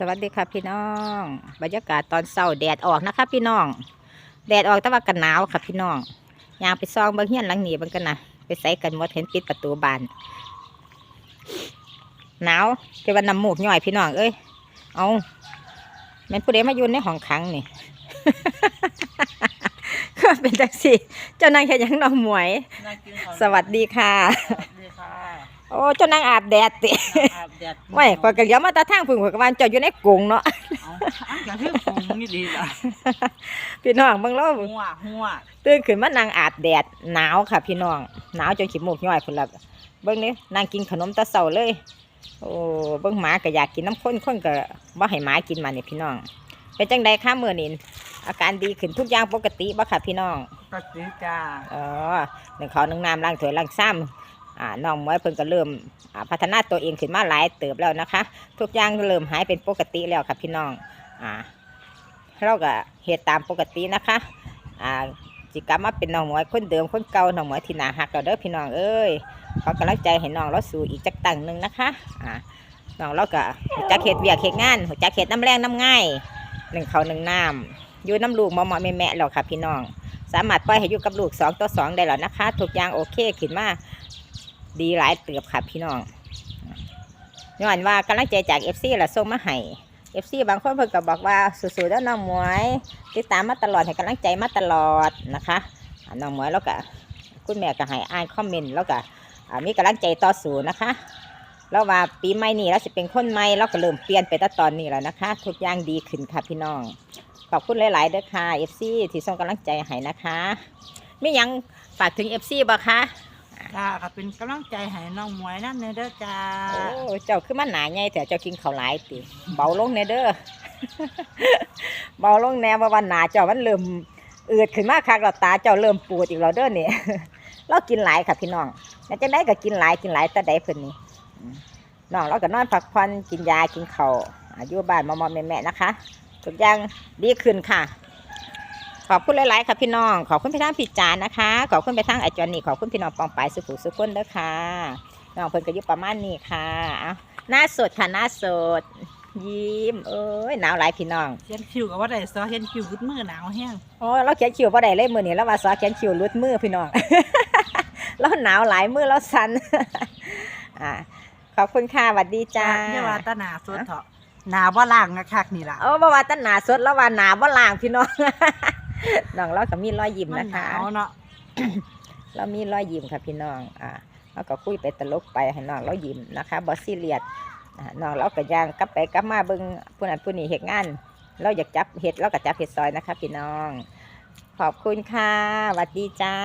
สวัสดีค่ะพี่น้อง บรรยากาศตอนเช้าแดดออกนะคะพี่น้อง แดดออกแต่ว่ากันหนาวค่ะพี่น้องยางไปซองเบางเฮียนหลังนี้เบางกันนะไปใส่กันหมดเห็นปิดประตูบานหนาวเป็นวันน้ำมูกย่อยพี่น้องเอ้ยเอาแม่นผู้ใดมาอยู่ในห้องขังนี่ ก็เป็นจังสิเจ้านางแค่ยังน้องหมวยน่ากินข้าวสวัสดีค่ะ สวัสดีค่ะ โอ้เจ้านางอาบแดดติอาบแดดไม่ข้อยก็เลี้ยวมาแตาทางพึ่งข้อยก็ว่าเจ้าอยู่ในกรุงเนาะ เอาอันกับพี่ผงนี่ดีล่ะพี่น้องเบิ่งเราหัวหัวตื่นขึ้นมานางอาบแดดหนาวค่ะ พี่น้อง หนาวจนขี้มูกย่อยพุ่นละเบิ่งนี่นางกินขนมแตะเช้าเลย โอ้เบิ่งหมาก็อยากกินน้ำข้นคนก็บ่ให้หมากินมานี่พี่น้อง เป็นจังใดคะมื้อนี้อาการดีขึ้นทุกอย่างปกติบ่ค่ะพี่น้องปฏิจ้า อ๋อหนึ่งเขาวหนึ่งน้ำล้างถ้วยล้างซ้ำ อ่าน้องมวยเพิ่นก็เริ่มอ่าพัฒนาตัวเองขึ้นมาหลายเติบแล้วนะคะ ทุกอย่างเริ่มหายเป็นปกติแล้วค่ะพี่น้องอ่าเราก็เหตุตามปกตินะคะอ่าจิกลับมาเป็นน้องมวยคนเดิมคนเก่าน้องมวยที่หนาหักเราเด้อพี่น้องเอ้ยขอกำลังใจให้น้องเราสู่อีกจักตั้งหนึ่งนะคะอ่าน้องเราก็หัวจักเฮ็ดเวียกเฮ็ดงานหัวจักเฮ็ดน้ำแรงน้ำง่ายหนึ่งเขาหนึ่งน้ำอยู่น้ำลูกมอมอแม่แม่ๆแล้วค่ะพี่น้อง สามารถปล่อยให้อยู่กับลูกสองต่อสองได้แล้วนะคะทุกอย่างโอเคขึ้นมา ดีหลายเติบค่ะพี่น้องย้อนว่ากำลังใจจากเอฟซีละส่งมาให้เอฟซีบางคนเพิ่นก็บอกว่าสู้ๆแล้วน้องหมวย ติดตามมาตลอดให้กำลังใจมาตลอดนะคะน้องหมวยแล้วก็คุณแม่ก็ให้อ่านคอมเมนต์แล้วก็มีกำลังใจต่อสู้นะคะแล้วว่าปีใหม่นี้เราจะเป็นคนใหม่เราก็เริ่มเปลี่ยนไปตั้งตอนนี้แล้วนะคะ ทุกอย่างดีขึ้นค่ะพี่น้องขอบคุณหลายๆเด้อค่ะ FC ที่ส่งกำลังใจให้นะคะไม่ยังฝากถึง FC บ่คะ จ้าค่ะเป็นกำลังใจให้น้องหมวยนั่นเลยเด้อจ้าโอ้เจ้าคือมันหนาใหญ่แต่เจ้ากินข้าวหลายติเบาลงแน่เด้อ เบาลงแน่ว่าวันหนาเจ้ามันเริ่มอืดขึ้นมาคักเราตาเจ้าเริ่มปูดอีกแล้วเด้อเนี่ยเรากินหลายค่ะพี่น้องแล้วจังไดก็กินหลายกินหลายแต่ใดเพิ่นนี่อืมน้องเราก็นอนพักผ่อนกินยากินข้าวอาอยุบ้านมอมอแม่ๆนะคะทุกอย่างดีขึ้นค่ะ ขอบคุณหลายๆค่ะพี่น้อง ขอบคุณพี่ทางผิดจานนะคะ ขอบคุณไปทางไอจอนนี่ ขอบคุณพี่น้องปองปายสุขุสุขคนเด้อค่ะน้องเพิ่นก็อยู่ประมาณนี้ค่ะเอาหน้าสดค่ะหน้าสด ยิ้ม เอ้ยหนาวหลายพี่น้อง เขียนคิวกับว่าได้ซอเขียนคิวรุดมือหนาวแห้งโอ้เราเขียนคิวบ่ได้เลยมือนี้แล้วว่าซอเขียนคิวรุดมือพี่น้อง เราหนาวหลายมือเราสั่นอ่าขอบคุณค่ะสวัสดีจ้าเนี่ยว่าตาหนาสดเถาะหนาว่าล่างนะคักนี่ล่ะโอ้บ่ว่าแตั้หนาสดแล้วว่าหนาบ่ล่างพี่น้อง น้องเราก็มีรอยยิ้มมันนะหนาคะวเนาะเรามีรอยยิ้มค่ะพี่น้อง อ่าเราก็คุยไปตลกไปให้น้องเรายิ้มนะคะบอซีเรียสอ่าน้องเราก็ย่างกลับไปกลับมาเบิ่งผู้นั้นผู้นี้เหตุงาน เราอยากจับเห็ดเราก็จับเห็ดซอยนะคะพี่น้อง ขอบคุณค่ะสวัสดีจ้า